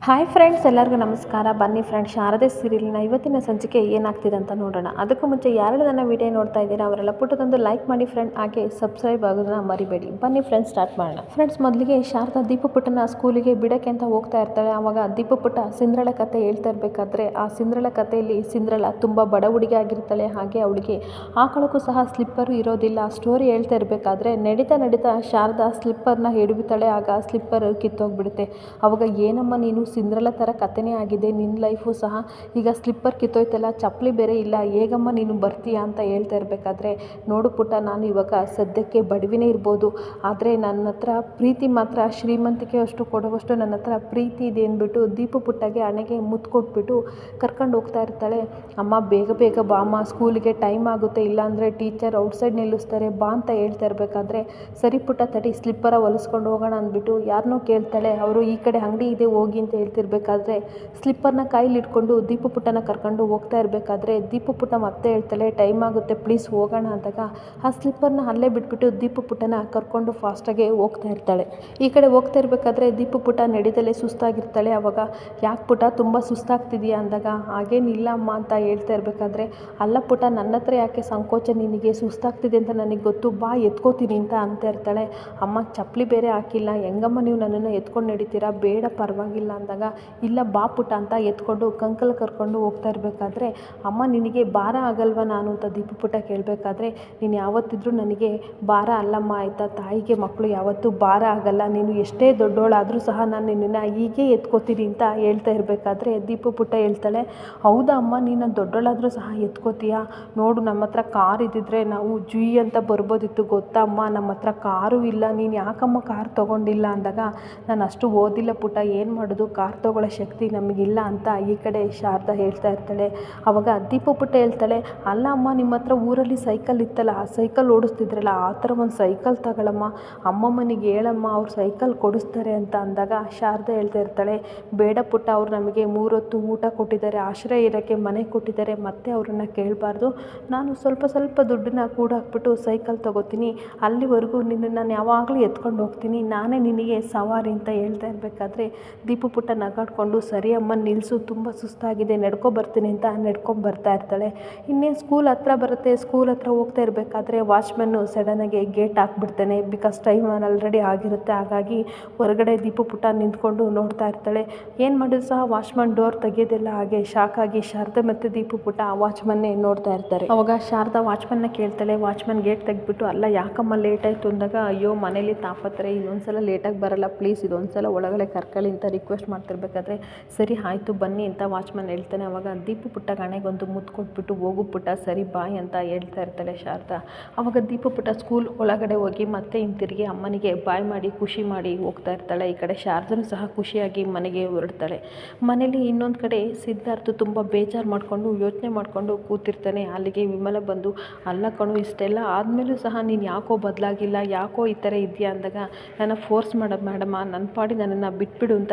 Hi friends ಎಲ್ಲರಿಗೂ ನಮಸ್ಕಾರ. ಬನ್ನಿ ಫ್ರೆಂಡ್ಸ್ ಶಾರದೆ ಸೀರಿಯಲ್ನ ಇವತ್ತಿನ ಸಂಚಿಕೆ ಏನಾಗ್ತಿದೆ ಅಂತ ನೋಡೋಣ. ಅದಕ್ಕೂ ಮುಂಚೆ ಯಾರೆಲ್ಲ ನನ್ನ ವಿಡಿಯೋ ನೋಡ್ತಾ ಇದ್ದೀರಾ, ಅವರೆಲ್ಲ ಪುಟ್ಟದೊಂದು ಲೈಕ್ ಮಾಡಿ ಫ್ರೆಂಡ್ ಹಾಗೆ ಸಬ್ಸ್ಕ್ರೈಬ್ ಆಗೋದನ್ನ ಮರಿಬೇಡಿ. ಬನ್ನಿ ಫ್ರೆಂಡ್ಸ್ ಸ್ಟಾರ್ಟ್ ಮಾಡೋಣ. ಫ್ರೆಂಡ್ಸ್ ಮೊದಲಿಗೆ ಶಾರದಾ ದೀಪ ಪುಟ್ಟನ ಸ್ಕೂಲಿಗೆ ಬಿಡಕ್ಕೆ ಅಂತ ಹೋಗ್ತಾ ಇರ್ತಾಳೆ. ಆವಾಗ ದೀಪ ಪುಟ್ಟ ಸಿಂದ್ರಳ ಕತೆ ಹೇಳ್ತಾ ಇರಬೇಕಾದ್ರೆ ಆ ಸಿಂದ್ರಳ ಕಥೆಯಲ್ಲಿ ಸಿಂದ್ರಳ ತುಂಬ ಬಡ ಹುಡುಗಿ ಆಗಿರ್ತಾಳೆ. ಹಾಗೆ ಅವಳಿಗೆ ಆಕಳಕ್ಕೂ ಸಹ ಸ್ಲಿಪ್ಪರು ಇರೋದಿಲ್ಲ. ಸ್ಟೋರಿ ಹೇಳ್ತಾ ಇರಬೇಕಾದ್ರೆ ನಡೀತಾ ನಡೀತಾ ಶಾರದಾ ಸ್ಲಿಪ್ಪರ್ನ ಹಿಡಿಬಿತಾಳೆ ಆಗ ಸ್ಲಿಪ್ಪರ್ ಕಿತ್ತೋಗ್ಬಿಡುತ್ತೆ. ಅವಾಗ, ಏನಮ್ಮ ನೀನು ಸಿಂದ್ರಲ ಥರ ಕಥೆನೇ ಆಗಿದೆ. ನಿನ್ನ ಲೈಫು ಸಹ ಈಗ ಸ್ಲಿಪ್ಪರ್ ಕಿತ್ತೋಯ್ತಲ್ಲ, ಚಪ್ಪಲಿ ಬೇರೆ ಇಲ್ಲ, ಹೇಗಮ್ಮ ನೀನು ಬರ್ತೀಯಾ ಅಂತ ಹೇಳ್ತಾ ಇರಬೇಕಾದ್ರೆ, ನೋಡು ಪುಟ್ಟ, ನಾನು ಇವಾಗ ಸದ್ಯಕ್ಕೆ ಬಡವಿನೇ ಇರ್ಬೋದು. ಆದರೆ ನನ್ನ ಹತ್ರ ಪ್ರೀತಿ ಮಾತ್ರ ಶ್ರೀಮಂತಿಕೆ ಅಷ್ಟು ಕೊಡುವಷ್ಟು ನನ್ನ ಹತ್ರ ಪ್ರೀತಿ ಇದೆ ಅಂದ್ಬಿಟ್ಟು ದೀಪ ಪುಟ್ಟಗೆ ಹಣೆಗೆ ಮುತ್ತು ಕೊಟ್ಬಿಟ್ಟು ಕರ್ಕೊಂಡು ಹೋಗ್ತಾ ಇರ್ತಾಳೆ. ಅಮ್ಮ, ಬೇಗ ಬೇಗ ಬಾ ಅಮ್ಮ, ಸ್ಕೂಲಿಗೆ ಟೈಮ್ ಆಗುತ್ತೆ, ಇಲ್ಲಾಂದರೆ ಟೀಚರ್ ಔಟ್ಸೈಡ್ ನಿಲ್ಲಿಸ್ತಾರೆ ಬಾ ಅಂತ ಹೇಳ್ತಾ ಇರಬೇಕಾದ್ರೆ, ಸರಿ ಪುಟ್ಟ ತಡಿ, ಸ್ಲಿಪ್ಪರ ಹೊಲಿಸ್ಕೊಂಡು ಹೋಗೋಣ ಅಂದ್ಬಿಟ್ಟು ಯಾರನ್ನೋ ಕೇಳ್ತಾಳೆ. ಅವರು ಈ ಕಡೆ ಅಂಗಡಿ ಇದೆ, ಹೋಗಿ ಅಂತ ಹೇಳ್ತಿರ್ಬೇಕಾದ್ರೆ ಸ್ಲಿಪ್ಪರ್ನ ಕೈಲಿ ಇಟ್ಕೊಂಡು ದೀಪು ಪುಟ್ಟನ ಕರ್ಕೊಂಡು ಹೋಗ್ತಾ ಇರಬೇಕಾದ್ರೆ ದೀಪು ಪುಟ್ಟ ಮತ್ತೆ ಹೇಳ್ತಾಳೆ ಟೈಮ್ ಆಗುತ್ತೆ ಪ್ಲೀಸ್ ಹೋಗೋಣ ಅಂದಾಗ ಆ ಸ್ಲಿಪ್ಪರ್ನ ಅಲ್ಲೇ ಬಿಟ್ಬಿಟ್ಟು ದೀಪು ಪುಟ್ಟನ ಕರ್ಕೊಂಡು ಫಾಸ್ಟಾಗೆ ಹೋಗ್ತಾ ಇರ್ತಾಳೆ. ಈ ಕಡೆ ಹೋಗ್ತಾ ಇರಬೇಕಾದ್ರೆ ದೀಪು ಪುಟ್ಟ ನಡೀತಲೇ ಸುಸ್ತಾಗಿರ್ತಾಳೆ. ಅವಾಗ, ಯಾಕೆ ಪುಟ ತುಂಬ ಸುಸ್ತಾಗ್ತಿದೆಯಾ? ಅಂದಾಗ ಹಾಗೇನಿಲ್ಲ ಅಮ್ಮ ಅಂತ ಹೇಳ್ತಾ ಇರಬೇಕಾದ್ರೆ, ಅಲ್ಲ ಪುಟ್ಟ, ನನ್ನ ಹತ್ರ ಯಾಕೆ ಸಂಕೋಚ ನಿನಗೆ ಸುಸ್ತಾಗ್ತಿದೆ ಅಂತ ನನಗೆ ಗೊತ್ತು, ಬಾ ಎತ್ಕೋತೀನಿ ಅಂತ ಅಂತ ಇರ್ತಾಳೆ. ಅಮ್ಮ, ಚಪ್ಪಲಿ ಬೇರೆ ಹಾಕಿಲ್ಲ, ಹೆಂಗಮ್ಮ ನೀವು ನನ್ನನ್ನು ಎತ್ಕೊಂಡು ನಡೀತೀರಾ? ಬೇಡ, ಪರವಾಗಿಲ್ಲ ಅಂದಾಗ, ಇಲ್ಲ ಬಾ ಪುಟ್ಟ ಅಂತ ಎತ್ಕೊಂಡು ಕಂಕಲ್ ಕರ್ಕೊಂಡು ಹೋಗ್ತಾ ಇರಬೇಕಾದ್ರೆ, ಅಮ್ಮ, ನಿನಗೆ ಭಾರ ಆಗಲ್ವಾ ನಾನು? ಅಂತ ದೀಪ ಪುಟ್ಟ ಕೇಳಬೇಕಾದ್ರೆ, ನೀನು ಯಾವತ್ತಿದ್ರೂ ನನಗೆ ಭಾರ ಅಲ್ಲಮ್ಮ, ಆಯಿತಾ? ತಾಯಿಗೆ ಮಕ್ಕಳು ಯಾವತ್ತೂ ಭಾರ ಆಗಲ್ಲ. ನೀನು ಎಷ್ಟೇ ದೊಡ್ಡೋಳಾದರೂ ಸಹ ನಾನು ನಿನ್ನನ್ನು ಹೀಗೆ ಎತ್ಕೋತೀನಿ ಅಂತ ಹೇಳ್ತಾ ಇರಬೇಕಾದ್ರೆ, ದೀಪ ಪುಟ್ಟ ಹೇಳ್ತಾಳೆ ಹೌದಾ ಅಮ್ಮ ನೀನು ದೊಡ್ಡೋಳಾದರೂ ಸಹ ಎತ್ಕೋತೀಯಾ? ನೋಡು, ನಮ್ಮ ಹತ್ರ ಕಾರ್ ಇದ್ದಿದ್ರೆ ನಾವು ಜುಯಿ ಅಂತ ಬರ್ಬೋದಿತ್ತು ಗೊತ್ತಾ ಅಮ್ಮ ನಮ್ಮ ಹತ್ರ ಕಾರು ಇಲ್ಲ. ನೀನು ಯಾಕಮ್ಮ ಕಾರ್ ತೊಗೊಂಡಿಲ್ಲ? ಅಂದಾಗ, ನಾನು ಅಷ್ಟು ಓದಿಲ್ಲ ಪುಟ್ಟ, ಏನು ಮಾಡೋದು? ಕಾರ್ ತೊಗೊಳ್ಳೋ ಶಕ್ತಿ ನಮಗಿಲ್ಲ ಅಂತ ಈ ಕಡೆ ಶಾರದಾ ಹೇಳ್ತಾ ಇರ್ತಾಳೆ. ಅವಾಗ ದೀಪ ಪುಟ್ಟ ಹೇಳ್ತಾಳೆ ಅಲ್ಲ ಅಮ್ಮ ನಿಮ್ಮ ಹತ್ರ ಊರಲ್ಲಿ ಸೈಕಲ್ ಇತ್ತಲ್ಲ, ಆ ಸೈಕಲ್ ಓಡಿಸ್ತಿದ್ರಲ್ಲ, ಆ ಥರ ಒಂದು ಸೈಕಲ್ ತಗೊಳಮ್ಮ. ಅಮ್ಮಮ್ಮನಿಗೆ ಹೇಳಮ್ಮ, ಅವ್ರು ಸೈಕಲ್ ಕೊಡಿಸ್ತಾರೆ ಅಂತ ಅಂದಾಗ ಶಾರದಾ ಹೇಳ್ತಾ ಇರ್ತಾಳೆ, ಬೇಡ ಪುಟ್ಟ, ಅವ್ರು ನಮಗೆ ಮೂರೊತ್ತು ಊಟ ಕೊಟ್ಟಿದ್ದಾರೆ, ಆಶ್ರಯ ಇರೋಕ್ಕೆ ಮನೆ ಕೊಟ್ಟಿದ್ದಾರೆ, ಮತ್ತೆ ಅವ್ರನ್ನ ಕೇಳಬಾರ್ದು. ನಾನು ಸ್ವಲ್ಪ ಸ್ವಲ್ಪ ದುಡ್ಡನ್ನ ಕೂಡ ಹಾಕ್ಬಿಟ್ಟು ಸೈಕಲ್ ತಗೋತೀನಿ. ಅಲ್ಲಿವರೆಗೂ ನಿನ್ನನ್ನು ನಾನು ಯಾವಾಗಲೂ ಎತ್ಕೊಂಡು ಹೋಗ್ತೀನಿ. ನಾನೇ ನಿನಗೆ ಸವಾರಿ ಅಂತ ಹೇಳ್ತಾ ಇರಬೇಕಾದ್ರೆ ದೀಪು ನಗಾಡ್ಕೊಂಡು ಸರಿ ಅಮ್ಮ ನಿಲ್ಲಿಸು ತುಂಬ ಸುಸ್ತಾಗಿದೆ, ನಡ್ಕೊ ಬರ್ತೀನಿ ಅಂತ ನಡ್ಕೊಂಡು ಬರ್ತಾ ಇರ್ತಾಳೆ. ಇನ್ನೇನು ಸ್ಕೂಲ್ ಹತ್ರ ಬರುತ್ತೆ ಸ್ಕೂಲ್ ಹತ್ರ ಹೋಗ್ತಾ ಇರಬೇಕಾದ್ರೆ ವಾಚ್ಮೆನ್ನು ಸಡನ್ನಾಗಿ ಗೇಟ್ ಹಾಕ್ಬಿಡ್ತಾನೆ. ಬಿಕಾಸ್ ಟೈಮ್ ಆಲ್ರೆಡಿ ಆಗಿರುತ್ತೆ, ಹಾಗಾಗಿ ಹೊರಗಡೆ ದೀಪ ಪುಟ್ಟ ನಿಂತ್ಕೊಂಡು ನೋಡ್ತಾ ಇರ್ತಾಳೆ. ಏನು ಮಾಡಿದ್ರು ಸಹ ವಾಚ್ಮನ್ ಡೋರ್ ತೆಗೆಯೋದಿಲ್ಲ ಹಾಗೆ ಶಾಕ್ ಆಗಿ ಶಾರದೆ ಮತ್ತು ದೀಪು ಪುಟ್ಟ ಆ ವಾಚ್ಮನ್ನೇ ನೋಡ್ತಾ ಇರ್ತಾರೆ. ಅವಾಗ ಶಾರದಾ ವಾಚ್ಮನ್ನ ಕೇಳ್ತಾಳೆ ವಾಚ್ಮನ್ ಗೇಟ್ ತೆಗೆದ್ಬಿಟ್ಟು, ಅಲ್ಲ, ಯಾಕಮ್ಮ ಲೇಟ್ ಆಯಿತು? ಅಂದಾಗ, ಅಯ್ಯೋ, ಮನೇಲಿ ತಾಪತ್ರೆ ಇನ್ನೊಂದ್ಸಲ ಲೇಟಾಗಿ ಬರಲ್ಲ ಪ್ಲೀಸ್ ಇದೊಂದ್ಸಲ ಒಳಗಡೆ ಕರ್ಕೊಳ್ಳಿ ಅಂತ ರಿಕ್ವೆಸ್ಟ್ ಮಾಡ್ತಿರ್ಬೇಕಾದ್ರೆ, ಸರಿ, ಆಯಿತು, ಬನ್ನಿ ಅಂತ ವಾಚ್ಮನ್ ಹೇಳ್ತಾನೆ. ಅವಾಗ ದೀಪು ಪುಟ್ಟ ಗಣೆಗೊಂದು ಮುತ್ತು ಕೊಟ್ಬಿಟ್ಟು, ಹೋಗು ಪುಟ್ಟ, ಸರಿ, ಬಾಯ್ ಅಂತ ಹೇಳ್ತಾ ಇರ್ತಾಳೆ ಶಾರದಾ. ಅವಾಗ ದೀಪು ಪುಟ್ಟ ಸ್ಕೂಲ್ ಒಳಗಡೆ ಹೋಗಿ ಮತ್ತೆ ಹಿಂತಿರುಗಿ ಅಮ್ಮನಿಗೆ ಬಾಯ್ ಮಾಡಿ, ಖುಷಿ ಮಾಡಿ ಹೋಗ್ತಾ ಇರ್ತಾಳೆ. ಈ ಕಡೆ ಶಾರದನು ಸಹ ಖುಷಿಯಾಗಿ ಮನೆಗೆ ಹೊರಡ್ತಾಳೆ. ಮನೇಲಿ ಇನ್ನೊಂದು ಕಡೆ ಸಿದ್ಧಾರ್ಥ ತುಂಬ ಬೇಜಾರು ಮಾಡಿಕೊಂಡು, ಯೋಚನೆ ಮಾಡಿಕೊಂಡು ಕೂತಿರ್ತಾನೆ. ಅಲ್ಲಿಗೆ ವಿಮಲ ಬಂದು, ಅಲ್ಲ ಕಣು, ಇಷ್ಟೆಲ್ಲ ಆದಮೇಲೂ ಸಹ ನೀನು ಯಾಕೋ ಬದಲಾಗಿಲ್ಲ? ಯಾಕೋ ಈ ಥರ ಇದೆಯಾ ಅಂದಾಗ, ನನ್ನ ಫೋರ್ಸ್ ಮಾಡೋ ಮೇಡಮ್ಮ ನನ್ನ ಪಾಡಿ ನನ್ನನ್ನು ಬಿಟ್ಬಿಡು ಅಂತ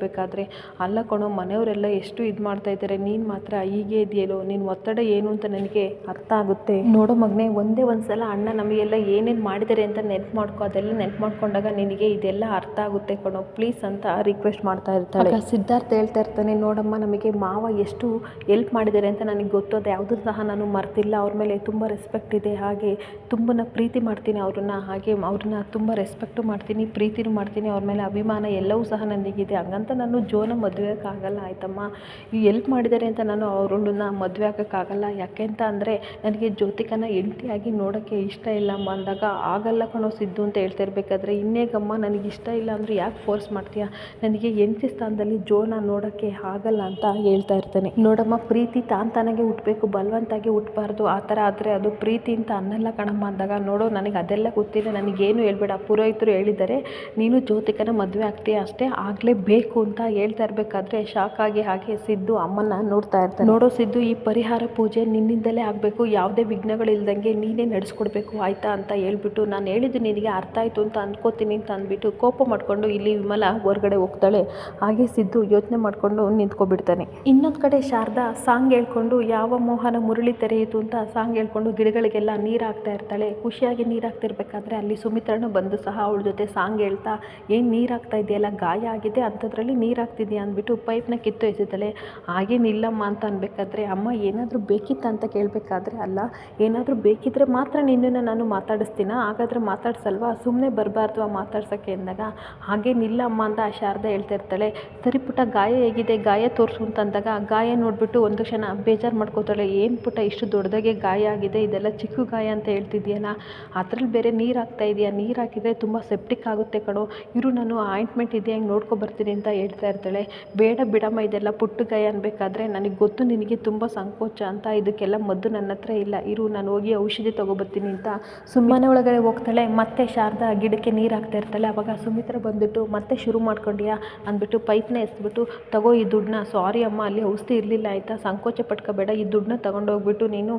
ಕೇಳ್ತಿರ್ಬೇಕಾದ್ರೆ ಅಲ್ಲ ಕಣೋ, ಮನೆಯವರೆಲ್ಲ ಎಷ್ಟು ಇದು ಮಾಡ್ತಾ ಇದ್ದಾರೆ ನೀನು ಮಾತ್ರ ಹೀಗೆ ಇದೆಯಲ್ಲೋ ನಿನ್ನ ಒತ್ತಡ ಏನು ಅಂತ ನನಗೆ ಅರ್ಥ ಆಗುತ್ತೆ. ನೋಡೋ ಮಗನೇ, ಒಂದೇ ಒಂದು ಸಲ ಅಣ್ಣ ನಮಗೆಲ್ಲ ಏನೇನು ಮಾಡಿದ್ದಾರೆ ಅಂತ ನೆನ್ಪು ಮಾಡ್ಕೊ, ಅದೆಲ್ಲ ನೆನ್ಪು ಮಾಡ್ಕೊಂಡಾಗ ನಿನಗೆ ಇದೆಲ್ಲ ಅರ್ಥ ಆಗುತ್ತೆ ಕಣೋ. ಪ್ಲೀಸ್ ಅಂತ ರಿಕ್ವೆಸ್ಟ್ ಮಾಡ್ತಾ ಇರ್ತಾಳೆ ಸಿದ್ಧಾರ್ಥ ಹೇಳ್ತಾ ಇರ್ತಾನೆ, ನೋಡಮ್ಮ, ನಮಗೆ ಮಾವ ಎಷ್ಟು ಎಲ್ಪ್ ಮಾಡಿದ್ದಾರೆ ಅಂತ ನನಗೆ ಗೊತ್ತು, ಅದು ಯಾವುದೂ ಸಹ ನಾನು ಮರ್ತಿಲ್ಲ. ಅವ್ರ ಮೇಲೆ ತುಂಬ ರೆಸ್ಪೆಕ್ಟ್ ಇದೆ, ಹಾಗೆ ತುಂಬನ ಪ್ರೀತಿ ಮಾಡ್ತೀನಿ ಅವ್ರನ್ನ, ಹಾಗೆ ಅವ್ರನ್ನ ತುಂಬ ರೆಸ್ಪೆಕ್ಟು ಮಾಡ್ತೀನಿ, ಪ್ರೀತಿನೂ ಮಾಡ್ತೀನಿ, ಅವ್ರ ಮೇಲೆ ಅಭಿಮಾನ ಎಲ್ಲವೂ ಸಹ ನನಗಿದೆ. ಹಂಗಂತ ನಾನು ಜೋನ ಮದುವೆ ಆಗೋಕ್ಕಾಗಲ್ಲ ಆಯ್ತಮ್ಮ, ಈ ಎಲ್ಪ್ ಮಾಡಿದ್ದಾರೆ ಅಂತ ನಾನು ಅವರನ್ನ ಮದುವೆ ಆಗೋಕ್ಕಾಗಲ್ಲ ಯಾಕೆ ಅಂತ ಅಂದರೆ ನನಗೆ ಜ್ಯೋತಿಕನ ಹೆಂಡ್ತಿಯಾಗಿ ನೋಡೋಕ್ಕೆ ಇಷ್ಟ ಇಲ್ಲಮ್ಮ ಅಂದಾಗ, ಆಗಲ್ಲ ಕಣೋ ಸಿದ್ದು ಅಂತ ಹೇಳ್ತಾ ಇರಬೇಕಾದ್ರೆ ಇನ್ನೇಗಮ್ಮ ನನಗೆ ಇಷ್ಟ ಇಲ್ಲ ಅಂದರೆ ಯಾಕೆ ಫೋರ್ಸ್ ಮಾಡ್ತೀಯಾ? ನನಗೆ ಹೆಂಡ್ತಿ ಸ್ಥಾನದಲ್ಲಿ ಜೋನ ನೋಡೋಕ್ಕೆ ಆಗಲ್ಲ ಅಂತ ಹೇಳ್ತಾ ಇರ್ತಾನೆ. ನೋಡಮ್ಮ, ಪ್ರೀತಿ ತಾನು ತಾನಾಗೆ ಹುಟ್ಟಬೇಕು ಬಲವಂತಾಗಿ ಹುಟ್ಟಬಾರ್ದು ಆ ಥರ ಆದರೆ ಅದು ಪ್ರೀತಿ ಅಂತ ಅನ್ನಲ್ಲ ಕಣಮ್ಮ ಅಂದಾಗ, ನೋಡೋ, ನನಗೆ ಅದೆಲ್ಲ ಗೊತ್ತಿದೆ. ನನಗೇನು ಹೇಳ್ಬೇಡ. ಪುರೋಹಿತರು ಹೇಳಿದ್ದಾರೆ, ನೀನು ಜ್ಯೋತಿಕನ ಮದುವೆ ಆಗ್ತೀಯ ಅಷ್ಟೇ ಆಗಲೇಬೇಕು ಅಂತ ಹೇಳ್ತಾ ಇರಬೇಕಾದ್ರೆ ಶಾಕ್ ಆಗಿ ಹಾಗೆ ಸಿದ್ದು ಅಮ್ಮನ ನೋಡ್ತಾ ಇರ್ತಾನೆ. ನೋಡೋ ಸಿದ್ದು ಈ ಪರಿಹಾರ ಪೂಜೆ ನಿನ್ನಿಂದಲೇ ಆಗಬೇಕು. ಯಾವುದೇ ವಿಘ್ನಗಳಿಲ್ದಂಗೆ ನೀನೇ ನಡೆಸ್ಕೊಡ್ಬೇಕು ಆಯ್ತಾ ಅಂತ ಹೇಳ್ಬಿಟ್ಟು ನಾನು ಹೇಳಿದ್ದು ನಿನಗೆ ಅರ್ಥ ಆಯಿತು ಅಂತ ಅಂದ್ಕೋತೀನಿ ಅಂತ ಅಂದ್ಬಿಟ್ಟು ಕೋಪ ಮಾಡಿಕೊಂಡು ಇಲ್ಲಿ ವಿಮಲ ಹೊರಗಡೆ ಹೋಗ್ತಾಳೆ. ಹಾಗೆ ಸಿದ್ದು ಯೋಚನೆ ಮಾಡಿಕೊಂಡು ನಿಂತ್ಕೊಬಿಡ್ತಾನೆ. ಇನ್ನೊಂದು ಕಡೆ ಶಾರದಾ ಸಾಂಗ್ ಹೇಳ್ಕೊಂಡು ಯಾವ ಮೋಹನ ಮುರಳಿ ತೆರೆಯಿತು ಅಂತ ಸಾಂಗ್ ಹೇಳ್ಕೊಂಡು ಗಿಡಗಳಿಗೆಲ್ಲ ನೀರು ಹಾಕ್ತಾ ಇರ್ತಾಳೆ. ಖುಷಿಯಾಗಿ ನೀರು ಹಾಕ್ತಿರ್ಬೇಕಾದ್ರೆ ಅಲ್ಲಿ ಸುಮಿತ್ರನು ಬಂದು ಸಹ ಅವಳ ಜೊತೆ ಸಾಂಗ್ ಹೇಳ್ತಾ ಏನು ನೀರು ಹಾಕ್ತಾ ಇದೆಯಲ್ಲ ಗಾಯ ಆಗಿದೆ ಅಂಥದ್ರಲ್ಲಿ ಅದರಲ್ಲಿ ನೀರು ಹಾಕ್ತಿದ್ಯಾ ಅಂದ್ಬಿಟ್ಟು ಪೈಪ್ನ ಕಿತ್ತು ಎಸಿತಾಳೆ ಹಾಗೇನಿಲ್ಲಮ್ಮ ಅಂತ ಅನ್ಬೇಕಾದ್ರೆ, ಅಮ್ಮ ಏನಾದರೂ ಬೇಕಿತ್ತಾ ಅಂತ ಕೇಳಬೇಕಾದ್ರೆ ಅಲ್ಲ, ಏನಾದರೂ ಬೇಕಿದ್ದರೆ ಮಾತ್ರ ನಿನ್ನನ್ನು ನಾನು ಮಾತಾಡಿಸ್ತೀನ? ಹಾಗಾದರೆ ಮಾತಾಡ್ಸಲ್ವಾ? ಸುಮ್ಮನೆ ಬರಬಾರ್ದು ಆ ಮಾತಾಡ್ಸೋಕ್ಕೆ ಅಂದಾಗ ಹಾಗೇನಿಲ್ಲ ಅಮ್ಮ ಅಂತ ಆ ಶಾರದಾ ಹೇಳ್ತಾ ಇರ್ತಾಳೆ. ಸರಿ ಪುಟ್ಟ, ಗಾಯ ಹೇಗಿದೆ? ಗಾಯ ತೋರಿಸು ಅಂತ ಅಂದಾಗ, ಗಾಯ ನೋಡಿಬಿಟ್ಟು ಒಂದು ಕ್ಷಣ ಬೇಜಾರು ಮಾಡ್ಕೋತಾಳೆ, ಏನು ಪುಟ್ಟ, ಇಷ್ಟು ದೊಡ್ಡದಾಗೆ ಗಾಯ ಆಗಿದೆ? ಇದೆಲ್ಲ ಚಿಕ್ಕ ಗಾಯ ಅಂತ ಹೇಳ್ತಿದ್ಯಲ್ಲ ಅದ್ರಲ್ಲಿ ಬೇರೆ ನೀರು ಹಾಕ್ತಾ ಇದೆಯಾ? ನೀರು ಹಾಕಿದರೆ ತುಂಬ ಸೆಪ್ಟಿಕ್ ಆಗುತ್ತೆ ಕಣೋ. ಇರು, ನಾನು ಆಯಿಂಟ್ಮೆಂಟ್ ಇದೆ ಹಂಗೆ ನೋಡ್ಕೊ ಬರ್ತೀನಿ ಅಂತ ಹೇಳ್ತಾ ಇರ್ತಾಳೆ, ಬೇಡ ಬಿಡಮ್ಮ, ಇದೆಲ್ಲ ಪುಟ್ಟ ಕೈ ಅನ್ಬೇಕಾದ್ರೆ ನನಗೆ ಗೊತ್ತು, ನಿನಗೆ ತುಂಬ ಸಂಕೋಚ ಅಂತ, ಇದಕ್ಕೆಲ್ಲ ಮದ್ದು ನನ್ನ ಹತ್ರ ಇಲ್ಲ. ಇರು, ನಾನು ಹೋಗಿ ಔಷಧಿ ತೊಗೊಬರ್ತೀನಿ ಅಂತ. ಸುಮ್ಮನೆ ಒಳಗಡೆ ಹೋಗ್ತಾಳೆ. ಮತ್ತೆ ಶಾರದಾ ಗಿಡಕ್ಕೆ ನೀರು ಹಾಕ್ತಾ ಇರ್ತಾಳೆ. ಅವಾಗ ಸುಮಿತ್ರ ಬಂದುಬಿಟ್ಟು, ಮತ್ತೆ ಶುರು ಮಾಡ್ಕೊಂಡ್ಯಾ? ಅಂದ್ಬಿಟ್ಟು ಪೈಪ್ನ ಎಸ್ಬಿಟ್ಟು, ತಗೋ ಈ ದುಡ್ಡನ್ನ ಸಾರಿ ಅಮ್ಮ, ಅಲ್ಲಿ ಔಷಧಿ ಇರಲಿಲ್ಲ ಆಯಿತಾ? ಸಂಕೋಚ ಪಟ್ಕೋಬೇಡ, ಈ ದುಡ್ಡನ್ನ ತಗೊಂಡೋಗ್ಬಿಟ್ಟು ನೀನು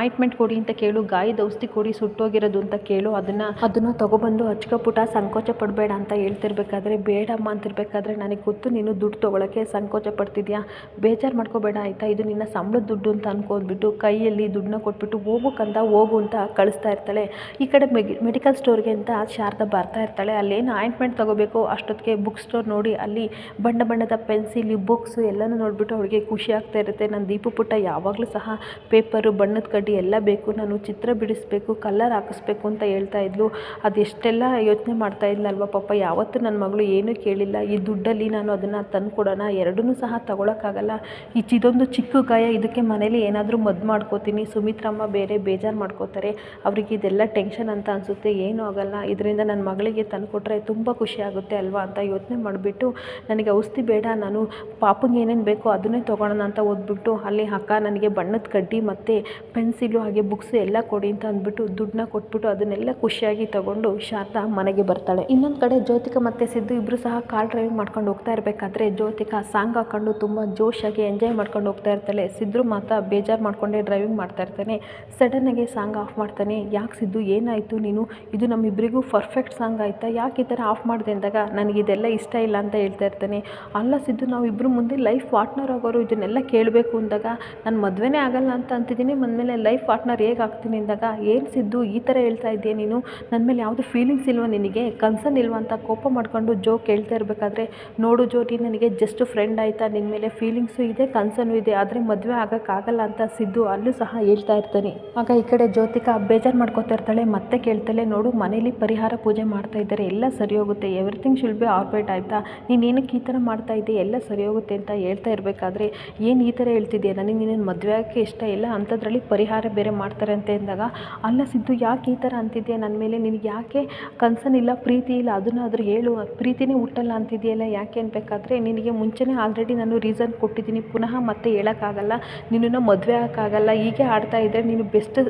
ಆಯಿಂಟ್ಮೆಂಟ್ ಕೊಡಿ ಅಂತ ಕೇಳು, ಗಾಯದ ಔಷಧಿ ಕೊಡಿ, ಸುಟ್ಟೋಗಿರೋದು ಅಂತ ಕೇಳು, ಅದನ್ನು ಅದನ್ನು ತೊಗೊಬಂದು ಪುಟ್ಟ ಸಂಕೋಚ ಪಡಬೇಡ ಅಂತ ಹೇಳ್ತಿರ್ಬೇಕಾದ್ರೆ, ಬೇಡಮ್ಮ ಅಂತಿರ್ಬೇಕಾದ್ರೆ ನನಗೆ ಗೊತ್ತು, ನೀನು ದುಡ್ಡು ತೊಗೊಳಕ್ಕೆ ಸಂಕೋಚ ಪಡ್ತಿದ್ಯಾ? ಬೇಜಾರು ಮಾಡ್ಕೋಬೇಡ, ಆಯಿತಾ? ಇದು ನಿನ್ನ ಸಂಬಳದ ದುಡ್ಡು ಅಂತ ಅನ್ಕೊಂಡ್ಬಿಟ್ಟು ಕೈಯಲ್ಲಿ ದುಡ್ಡನ್ನ ಕೊಟ್ಬಿಟ್ಟು ಹೋಗು ಹೋಗು ಅಂತ ಕಳಿಸ್ತಾ ಇರ್ತಾಳೆ. ಈ ಕಡೆ ಮೆಡಿಕಲ್ ಸ್ಟೋರ್ಗೆ ಅಂತ ಶಾರದಾ ಬರ್ತಾ ಇರ್ತಾಳೆ. ಅಲ್ಲೇನು ಆಯಿಂಟ್ಮೆಂಟ್ ತೊಗೋಬೇಕು? ಅಷ್ಟೊತ್ತಿಗೆ ಬುಕ್ ಸ್ಟೋರ್ ನೋಡಿ, ಅಲ್ಲಿ ಬಣ್ಣ ಬಣ್ಣದ ಪೆನ್ಸಿಲ್, ಬುಕ್ಸು ಎಲ್ಲನೂ ನೋಡಿಬಿಟ್ಟು ಅವಳಿಗೆ ಖುಷಿ ಆಗ್ತಾ ಇರುತ್ತೆ. ನನ್ನ ದೀಪು ಪುಟ್ಟ ಯಾವಾಗಲೂ ಸಹ ಪೇಪರು, ಬಣ್ಣದ ಕಡ್ಡಿ ಎಲ್ಲ ಬೇಕು. ನಾನು ಚಿತ್ರ ಬಿಡಿಸ್ಬೇಕು, ಕಲರ್ ಹಾಕಿಸ್ಬೇಕು ಅಂತ ಹೇಳ್ತಾ ಇದ್ಲು. ಅದೆಷ್ಟೆಲ್ಲ ಯೋಚನೆ ಮಾಡ್ತಾ ಇದ್ಲಲ್ವ ಪಾಪ? ಯಾವತ್ತೂ ನನ್ನ ಮಗಳು ಏನೂ ಕೇಳಿಲ್ಲ. ಈ ದುಡ್ಡಲ್ಲಿ ನಾನು ಅದನ್ನು ತಂದು ಕೊಡೋಣ ಎರಡನ್ನೂ ಸಹ ತಗೊಳಕ್ಕಾಗಲ್ಲ. ಈ ಇದೊಂದು ಚಿಕ್ಕ ಗಾಯ ಇದಕ್ಕೆ ಮನೇಲಿ ಏನಾದರೂ ಮದ್ದು ಮಾಡ್ಕೋತೀನಿ, ಸುಮಿತ್ರಮ್ಮ ಬೇರೆ ಬೇಜಾರು ಮಾಡ್ಕೋತಾರೆ, ಅವ್ರಿಗೆ ಇದೆಲ್ಲ ಟೆನ್ಷನ್ ಅಂತ ಅನಿಸುತ್ತೆ, ಏನೂ ಆಗೋಲ್ಲ. ಇದರಿಂದ ನನ್ನ ಮಗಳಿಗೆ ತಂದುಕೊಟ್ರೆ ತುಂಬ ಖುಷಿ ಆಗುತ್ತೆ ಅಲ್ವಾ ಅಂತ ಯೋಚನೆ ಮಾಡಿಬಿಟ್ಟು, ನನಗೆ ಔಷಧಿ ಬೇಡ, ನಾನು ಪಾಪಂಗೆ ಏನೇನು ಬೇಕೋ ಅದನ್ನೇ ತೊಗೊಳೋಣ ಅಂತ ಓದ್ಬಿಟ್ಟು, ಅಲ್ಲಿ ಅಕ್ಕ ನನಗೆ ಬಣ್ಣದ ಕಡ್ಡಿ ಮತ್ತು ಪೆನ್ಸಿಲು ಹಾಗೆ ಬುಕ್ಸು ಎಲ್ಲ ಕೊಡಿ ಅಂತ ಅಂದ್ಬಿಟ್ಟು ದುಡ್ಡನ್ನ ಕೊಟ್ಬಿಟ್ಟು ಅದನ್ನೆಲ್ಲ ಖುಷಿಯಾಗಿ ತಗೊಂಡು ಶಾರದಾ ಮನೆಗೆ ಬರ್ತಾಳೆ. ಇನ್ನೊಂದು ಕಡೆ ಜ್ಯೋತಿಕ ಮತ್ತು ಸಿದ್ದು ಇಬ್ಬರು ಸಹ ಕಾರ್ ಡ್ರೈವಿಂಗ್ ಮಾಡ್ಕೊಂಡು ಹೋಗ್ತಾ ಇರಬೇಕಾದ್ರೆ ಜ್ಯೋತಿಕಾ ಸಾಂಗ್ ಹಾಕ್ಕೊಂಡು ತುಂಬ ಜೋಶಾಗಿ ಎಂಜಾಯ್ ಮಾಡ್ಕೊಂಡು ಹೋಗ್ತಾ ಇರ್ತಾಳೆ. ಸಿದ್ದು ಮಾತ್ರ ಬೇಜಾರು ಮಾಡಿಕೊಂಡೇ ಡ್ರೈವಿಂಗ್ ಮಾಡ್ತಾ ಇರ್ತಾನೆ. ಸಡನ್ನಾಗಿ ಸಾಂಗ್ ಆಫ್ ಮಾಡ್ತಾನೆ. ಯಾಕೆ ಸಿದ್ದು, ಏನಾಯಿತು ನೀನು? ಇದು ನಮ್ಮಿಬ್ಬರಿಗೂ ಪರ್ಫೆಕ್ಟ್ ಸಾಂಗ್ ಆಯಿತಾ? ಯಾಕೆ ಈ ಥರ ಆಫ್ ಮಾಡಿದೆ ಅಂದಾಗ ನನಗೆ ಇದೆಲ್ಲ ಇಷ್ಟ ಇಲ್ಲ ಅಂತ ಹೇಳ್ತಾ ಇರ್ತಾನೆ. ಅಲ್ಲ ಸಿದ್ದು ನಾವು ಇಬ್ಬರು ಮುಂದೆ ಲೈಫ್ ಪಾರ್ಟ್ನರ್ ಆಗೋರು ಇದನ್ನೆಲ್ಲ ಕೇಳಬೇಕು ಅಂದಾಗ ನಾನು ಮದುವೆನೇ ಆಗಲ್ಲ ಅಂತ ಅಂತಿದ್ದೀನಿ. ಮೇಲೆ ಲೈಫ್ ಪಾರ್ಟ್ನರ್ ಹೇಗೆ ಆಗ್ತೀನಿ ಅಂದಾಗ ಏನು ಸಿದ್ದು, ಈ ಥರ ಹೇಳ್ತಾ ಇದೆಯಾ ನೀನು? ನನ್ನ ಮೇಲೆ ಯಾವುದು ಫೀಲಿಂಗ್ಸ್ ಇಲ್ವಾ ನಿನಗೆ? ಕನ್ಸರ್ನ್ ಇಲ್ವಾ ಅಂತ ಕೋಪ ಮಾಡ್ಕೊಂಡು ಜೋಕ್ ಹೇಳ್ತಾ ಇರಬೇಕಾದ್ರೆ ನೋಡು ಜ್ಯೋತಿ ನೀನು ನನಗೆ ಜಸ್ಟ್ ಫ್ರೆಂಡ್ ಆಯಿತಾ? ನಿನ್ನ ಮೇಲೆ ಫೀಲಿಂಗ್ಸು ಇದೆ ಕನ್ಸರ್ನು ಇದೆ, ಆದರೆ ಮದುವೆ ಆಗೋಕ್ಕಾಗಲ್ಲ ಅಂತ ಸಿದ್ದು ಅಲ್ಲೂ ಸಹ ಹೇಳ್ತಾ ಇರ್ತಾನೆ. ಆಗ ಈ ಕಡೆ ಜ್ಯೋತಿಕಾ ಬೇಜಾರು ಮಾಡ್ಕೋತಾ ಇರ್ತಾಳೆ, ಮತ್ತೆ ಕೇಳ್ತಾಳೆ, ನೋಡು, ಮನೇಲಿ ಪರಿಹಾರ ಪೂಜೆ ಮಾಡ್ತಾ ಇದ್ದಾರೆ, ಎಲ್ಲ ಸರಿ ಹೋಗುತ್ತೆ ಎವ್ರಿಥಿಂಗ್ ಶುಲ್ ಬಿ ಆರ್ಪೇಟ್ ಆಯಿತಾ? ನೀನು ಏನಕ್ಕೆ ಈ ಥರ ಮಾಡ್ತಾ ಇದ್ದೆ ಎಲ್ಲ ಸರಿ ಹೋಗುತ್ತೆ ಅಂತ ಹೇಳ್ತಾ ಇರಬೇಕಾದ್ರೆ, ಏನು ಈ ಥರ ಹೇಳ್ತಿದ್ಯಾ? ನನಗೆ ನಿನ್ನ ಮದುವೆ ಇಷ್ಟ ಇಲ್ಲ, ಅಂಥದ್ರಲ್ಲಿ ಪರಿಹಾರ ಬೇರೆ ಮಾಡ್ತಾರೆ ಅಂತ ಅಂದಾಗ ಅಲ್ಲ ಸಿದ್ದು, ಯಾಕೆ ಈ ಥರ ಅಂತಿದ್ಯಾ? ನನ್ನ ಮೇಲೆ ನಿನಗೆ ಯಾಕೆ ಕನ್ಸನ್ ಇಲ್ಲ ಪ್ರೀತಿ ಇಲ್ಲ? ಅದನ್ನಾದರೂ ಹೇಳು, ಪ್ರೀತಿನೇ ಹುಟ್ಟಲ್ಲ ಅಂತಿದೆಯಲ್ಲ ಯಾಕೆ ಅನ್ಬೇಕಾದ್ರೆ ನಿನಗೆ ಮುಂಚೆನೇ ಆಲ್ರೆಡಿ ನಾನು ರೀಸನ್ ಕೊಟ್ಟಿದ್ದೀನಿ. ಪುನಃ ಮತ್ತೆ ಹೇಳೋಕ್ಕಾಗಲ್ಲ. ನಿನ್ನನ್ನು ಮದುವೆ ಆಗೋಕ್ಕಾಗಲ್ಲ ಹೀಗೆ ಆಡ್ತಾ ಇದ್ದರೆ ನೀನು ಬೆಸ್ಟ್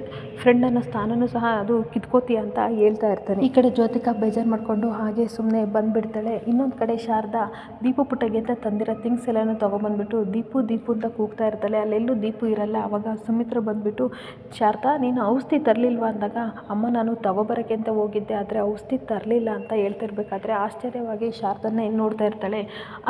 ಫ್ರೆಂಡ್ ಅನ್ನೋ ಸ್ಥಾನನೂ ಸಹ ಅದು ಕಿತ್ಕೋತೀಯ ಅಂತ ಹೇಳ್ತಾ ಇರ್ತಾನೆ. ಈ ಕಡೆ ಜ್ಯೋತಿಕಾ ಬೇಜಾರು ಮಾಡಿಕೊಂಡು ಹಾಗೆ ಸುಮ್ಮನೆ ಬಂದುಬಿಡ್ತಾಳೆ. ಇನ್ನೊಂದು ಕಡೆ ಶಾರದಾ ದೀಪು ಪುಟ್ಟಗೆ ಅಂತ ತಂದಿರೋ ಥಿಂಗ್ಸ್ ಎಲ್ಲನೂ ತೊಗೊಂಬಂದ್ಬಿಟ್ಟು ದೀಪು ದೀಪು ಅಂತ ಕೂಗ್ತಾ ಇರ್ತಾಳೆ. ಅಲ್ಲೆಲ್ಲೂ ದೀಪು ಇರಲ್ಲ. ಆವಾಗ ಸುಮಿತ್ರ ಬಂದುಬಿಟ್ಟು, ಶಾರದಾ, ನೀನು ಔಷಧಿ ತರಲಿಲ್ವಾ? ಅಂದಾಗ, ಅಮ್ಮ, ನಾನು ತಗೊಬರೋಕ್ಕೆ ಅಂತ ಹೋಗಿದ್ದೆ, ಆದರೆ ಔಷಧಿ ತರಲಿಲ್ಲ ಅಂತ ಹೇಳ್ತಿರ್ಬೇಕಾದ್ರೆ ಆಶ್ಚರ್ಯವಾಗಿ ಶಾರದನ್ನ ನೋಡ್ತಾ ಇರ್ತಾಳೆ.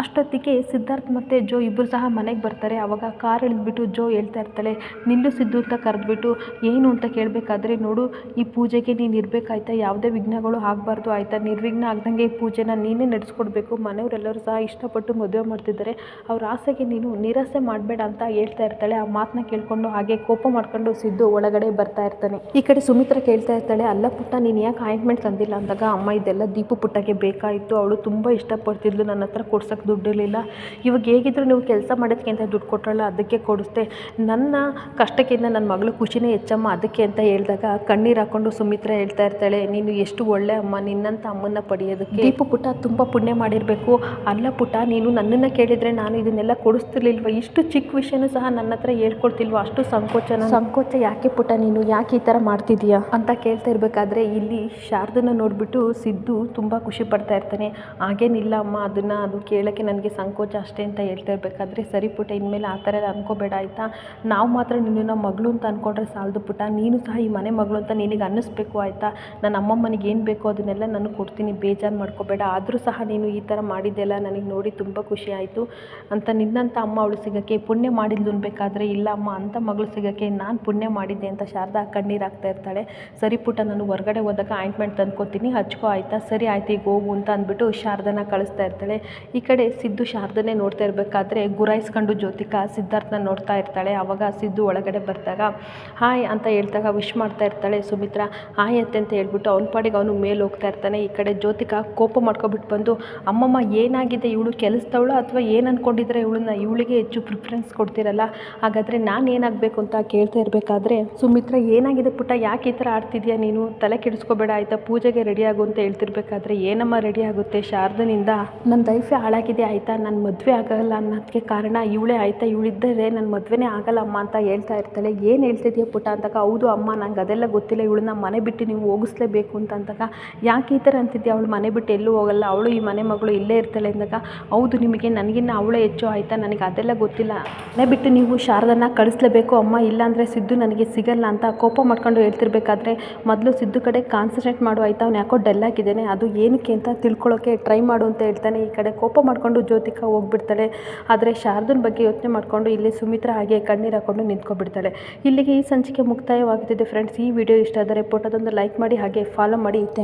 ಅಷ್ಟೊತ್ತಿಗೆ ಸಿದ್ಧಾರ್ಥ್ ಮತ್ತು ಜೋ ಇಬ್ಬರು ಸಹ ಮನೆಗೆ ಬರ್ತಾರೆ. ಆವಾಗ ಕಾರ್ ಇಳಿದ್ಬಿಟ್ಟು ಜೋ ಹೇಳ್ತಾ ಇರ್ತಾಳೆ, ನಿಲ್ಲು ಸಿದ್ದು ಅಂತ ಕರೆದ್ಬಿಟ್ಟು, ಏನು ಅಂತ ಕೇಳಬೇಕಾದ್ರೆ ನೋಡು, ಈ ಪೂಜೆಗೆ ನೀನು ಇರಬೇಕಾಯ್ತಾ? ಯಾವುದೇ ವಿಘ್ನಗಳು ಆಗಬಾರ್ದು ಆಯಿತಾ? ನಿರ್ವಿಘ್ನ ಆಗ್ದಂಗೆ ಈ ಪೂಜೆನ ನೀನೇ ನಡೆಸ್ಕೊಡ್ಬೇಕು. ಮನೆಯವರೆಲ್ಲರೂ ಸಹ ಇಷ್ಟಪಟ್ಟು ಮದುವೆ ಮಾಡ್ತಿದ್ದಾರೆ. ಅವ್ರ ಆಸೆಗೆ ನೀನು ನಿರಾಸೆ ಮಾಡಬೇಡ ಅಂತ ಹೇಳ್ತಾ ಇರ್ತಾಳೆ. ಆ ಮಾತನ್ನ ಕೇಳಿಕೊಂಡು ಹಾಗೆ ಕೋಪ ಮಾಡ್ಕೊಂಡು ಸಿದ್ದು ಒಳಗಡೆ ಬರ್ತಾ ಇರ್ತಾನೆ. ಈ ಕಡೆ ಸುಮಿತ್ರ ಕೇಳ್ತಾ ಇರ್ತಾಳೆ, ಅಲ್ಲ ಪುಟ್ಟ, ನೀನು ಯಾಕೆ ಆಯಿಂಟ್ಮೆಂಟ್ ತಂದಿಲ್ಲ? ಅಂದಾಗ, ಅಮ್ಮ, ಇದೆಲ್ಲ ದೀಪು ಪುಟ್ಟಕ್ಕೆ ಬೇಕಾಯಿತು. ಅವಳು ತುಂಬ ಇಷ್ಟಪಡ್ತಿದ್ಲು. ನನ್ನ ಹತ್ರ ಕೊಡ್ಸೋಕ್ಕೆ ದುಡ್ಡಿರಲಿಲ್ಲ. ಇವಾಗ ಹೇಗಿದ್ರು ನೀವು ಕೆಲಸ ಮಾಡೋದಕ್ಕೆ ಅಂತ ದುಡ್ಡು ಕೊಟ್ರಲ್ಲ ಅದಕ್ಕೆ ಕೊಡಿಸ್ದೆ. ನನ್ನ ಕಷ್ಟಕ್ಕಿಂತ ನನ್ನ ಮಗಳು ಖುಷಿನೇ ಹೆಚ್ಚಮ್ಮ ಅದಕ್ಕೆ ಅಂತ ಹೇಳಿದಾಗ ಕಣ್ಣೀರು ಹಾಕ್ಕೊಂಡು ಸುಮಿತ್ರ ಹೇಳ್ತಾ ಇರ್ತಾಳೆ ನೀನು ಎಷ್ಟು ಒಳ್ಳೆ ಅಮ್ಮ ನಿನ್ನಂಥ ಅಮ್ಮನ ಪಡೆಯೋದಕ್ಕೆ. ದೀಪು ಪುಟ ತುಂಬ ಪುಣ್ಯ ಮಾಡಿರಬೇಕು. ಅಲ್ಲ ಪುಟ ನೀನು ನನ್ನನ್ನು ಕೇಳಿದರೆ ನಾನು ಇದನ್ನೆಲ್ಲ ಕೊಡಿಸ್ತಿರ್ಲಿಲ್ವ? ಇಷ್ಟು ಚಿಕ್ಕ ವಿಷಯನೂ ಸಹ ನನ್ನ ಹತ್ರ ಹೇಳ್ಕೊಡ್ತಿಲ್ವ? ಅಷ್ಟು ಸಂಕೋಚನ ಸಂಕೋಚ ಯಾಕೆ ಪುಟ ನೀನು ಯಾಕೆ ಈ ಥರ ಮಾಡ್ತಿದ್ದೀಯಾ? ಅಂತ ಕೇಳ್ತಾ ಇರಬೇಕಾದ್ರೆ ಇಲ್ಲಿ ಶಾರದನ್ನ ನೋಡಿಬಿಟ್ಟು ಸಿದ್ದು ತುಂಬ ಖುಷಿ ಪಡ್ತಾ ಇರ್ತಾನೆ. ಹಾಗೇನಿಲ್ಲ ಅಮ್ಮ ಅದನ್ನು ಅದು ಕೇಳೋಕ್ಕೆ ನನಗೆ ಸಂಕೋಚ ಅಷ್ಟೇ ಅಂತ ಹೇಳ್ತಾ ಇರಬೇಕಾದ್ರೆ, ಸರಿ ಪುಟ್ಟ, ಇನ್ಮೇಲೆ ಆ ಥರ ಎಲ್ಲ ಅನ್ಕೋಬೇಡ, ಆಯಿತಾ? ನಾವು ಮಾತ್ರ ನಿನ್ನನ್ನು ಮಗಳು ಅಂತ ಅಂದ್ಕೊಂಡ್ರೆ ಸಾಲದು ಪುಟ್ಟ. ನೀನು ಸಹ ಈ ಮನೆ ಮಗಳು ಅಂತ ನಿನಗೆ ಅನ್ನಿಸ್ಬೇಕು, ಆಯಿತಾ? ನನ್ನ ಅಮ್ಮಮ್ಮನಿಗೆ ಏನು ಬೇಕೋ ಅದನ್ನೆಲ್ಲ ನಾನು ಕೊಡ್ತೀನಿ, ಬೇಜಾರು ಮಾಡ್ಕೋಬೇಡ. ಆದರೂ ಸಹ ನೀನು ಈ ಥರ ಮಾಡಿದ್ದೆಲ್ಲ ನನಗೆ ನೋಡಿ ತುಂಬ ಖುಷಿ ಆಯಿತು. ಅಂತ ನಿನ್ನಂಥ ಅಮ್ಮ ಅವಳು ಸಿಗೋಕ್ಕೆ, ಪುಣ್ಯ ಮಾಡಿದ್ಲು ಅನ್ಬೇಕಾದ್ರೆ ಇಲ್ಲ ಅಮ್ಮ ಅಂಥ ಮಗಳು ಸಿಗೋಕ್ಕೆ ನಾನು ಪುಣ್ಯ ಮಾಡಿದ್ದೆ ಅಂತ ಶಾರದಾ ಕಣ್ಣೀರು ಹಾಕ್ತಾ ಇರ್ತಾಳೆ. ಸರಿ ಪುಟ್ಟ, ನಾನು ಹೊರಗಡೆ ಹೋದಾಗ ಆಯಿಂಟ್ಮೆಂಟ್ ತಂದ್ಕೋತೀನಿ, ಹಚ್ಕೋ, ಆಯಿತಾ? ಸರಿ, ಆಯ್ತು, ಈಗ ಹೋಗು, ಅಂತ ಅಂದ್ಬಿಟ್ಟು ಶಾರದನ ಕಳಿಸ್ತಾ ಇರ್ತಾಳೆ. ಇರ್ತಾಳೆ. ಈ ಕಡೆ ಸಿದ್ದು ಶಾರದನೆ ನೋಡ್ತಾ ಇರಬೇಕಾದ್ರೆ ಗುರಾಯಿಸ್ಕೊಂಡು ಜ್ಯೋತಿಕಾ ಸಿದ್ಧಾರ್ಥನ ನೋಡ್ತಾ ಇರ್ತಾಳೆ. ಆವಾಗ ಸಿದ್ದು ಒಳಗಡೆ ಬರ್ತಾಗ ಹಾಯ್ ಅಂತ ಹೇಳ್ದಾಗ ವಿಶ್ ಮಾಡ್ತಾ ಇರ್ತಾಳೆ ಸುಮಿತ್ರಾ. ಹಾಯ್ ಅತ್ತೆ ಅಂತ ಹೇಳ್ಬಿಟ್ಟು ಅವ್ನ ಪಾಡಿಗೆ ಅವನು ಮೇಲೆ ಹೋಗ್ತಾ ಇರ್ತಾನೆ. ಈ ಕಡೆ ಜ್ಯೋತಿಕಾ ಕೋಪ ಮಾಡ್ಕೊಬಿಟ್ಟು ಬಂದು, ಅಮ್ಮಮ್ಮ, ಏನಾಗಿದೆ? ಇವಳು ಕೆಲಸದವಳು ಅಥವಾ ಏನು ಅಂದ್ಕೊಂಡಿದ್ರೆ ಇವಳನ್ನ? ಇವಳಿಗೆ ಹೆಚ್ಚು ಪ್ರಿಫರೆನ್ಸ್ ಕೊಡ್ತಿರಲ್ಲ. ಹಾಗಾದರೆ ನಾನು ಏನಾಗಬೇಕು ಅಂತ ಕೇಳ್ತಾ ಇರಬೇಕಾದ್ರೆ, ಸುಮಿತ್ರ, ಏನಾಗಿದೆ ಪುಟ್ಟ? ಯಾಕೆ ಈ ಥರ ಆಡ್ತಿದ್ಯಾ ನೀನು? ತಲೆ ಕೆಡಿಸ್ಕೋಬೇಡ, ಆಯಿತಾ? ಪೂಜೆಗೆ ರೆಡಿ ಆಗು ಅಂತ ಹೇಳ್ತಿರ್ಬೇಕಾದ್ರೆ ಏನಮ್ಮ ರೆಡಿ ಆಗುತ್ತೆ ಶಾರದನಿಂದ? ನನ್ನ ಲೈಫೇ ಹಾಳಾಗಿದೆ, ಆಯಿತಾ? ನನ್ನ ಮದುವೆ ಆಗಲ್ಲ ಅನ್ನೋದಕ್ಕೆ ಕಾರಣ ಇವಳೇ, ಆಯಿತಾ? ಇವಳಿದ್ದರೆ ನನ್ನ ಮದುವೆನೇ ಆಗಲ್ಲ ಅಮ್ಮ ಅಂತ ಹೇಳ್ತಾ ಇರ್ತಾಳೆ. ಏನು ಹೇಳ್ತಿದ್ಯಾ ಪುಟ ಅಂದಾಗ, ಹೌದು ಅಮ್ಮ, ನಂಗೆ ಅದೆಲ್ಲ ಗೊತ್ತಿಲ್ಲ. ಇವಳನ್ನ ಮನೆ ಬಿಟ್ಟು ನೀವು ಹೋಗಿಸ್ಲೇಬೇಕು ಅಂತ ಅಂದಾಗ, ಯಾಕೆ ಈ ಥರ ಅಂತಿದ್ಯಾ? ಅವಳು ಮನೆ ಬಿಟ್ಟು ಎಲ್ಲೂ ಹೋಗಲ್ಲ. ಅವಳು ಈ ಮನೆ ಮಗಳು ಇಲ್ಲೇ ಇರ್ತಾಳೆ ಅಂದಾಗ, ಹೌದು, ನಿಮಗೆ ನನಗಿನ್ನ ಅವಳೇ ಹೆಚ್ಚು, ಆಯಿತಾ? ನನಗೆ ಅದೆಲ್ಲ ಗೊತ್ತಿಲ್ಲ. ಮನೆ ಬಿಟ್ಟು ನೀವು ಶಾರದನ್ನ ಕಳಿಸ್ಲೇಬೇಕು ಅಮ್ಮ. ಇಲ್ಲಾಂದರೆ ಸಿದ್ದು ನನಗೆ ಸಿಗಲ್ಲ ಅಂತ ಕೋಪ ಮಾಡ್ಕೊಂಡು ಹೇಳ್ತಿರ್ಬೇಕಾದ್ರೆ, ಮೊದಲು ಸಿದ್ದು ಕಡೆ ಕಾನ್ಸಂಟ್ರೇಟ್ ಮಾಡು, ಆಯಿತಾ? ಅವ್ನು ಯಾಕೋ ಡಲ್ ಆಗಿದ್ದಾನೆ. ಅದು ಏನಕ್ಕೆ ಅಂತ ತಿಳ್ಕೊಳ್ಳೋಕ್ಕೆ ಟ್ರೈ ಮಾಡು ಅಂತ ಹೇಳ್ತಾನೆ. ಈ ಕಡೆ ಕೋಪ ಮಾಡಿಕೊಂಡು ಜ್ಯೋತಿಕ ಹೋಗ್ಬಿಡ್ತಾಳೆ. ಆದರೆ ಶಾರದನ ಬಗ್ಗೆ ಯೋಚನೆ ಮಾಡಿಕೊಂಡು ಇಲ್ಲಿ ಸುಮಿತ್ರ ಹಾಗೆ ಕಣ್ಣೀರು ಹಾಕೊಂಡು ನಿಂತ್ಕೊಬಿಡ್ತಾಳೆ. ಇಲ್ಲಿಗೆ ಈ ಸಂಚಿಕೆ ಮುಕ್ತಾಯವಾಗುತ್ತಿದೆ ಫ್ರೆಂಡ್ಸ್ ಈ ವಿಡಿಯೋ ಇಷ್ಟ ಆದರೆ ಫೋಟೋದೊಂದು ಲೈಕ್ ಮಾಡಿ, ಹಾಗೆ ಫಾಲೋ ಮಾಡಿ. ಥ್ಯಾಂಕ್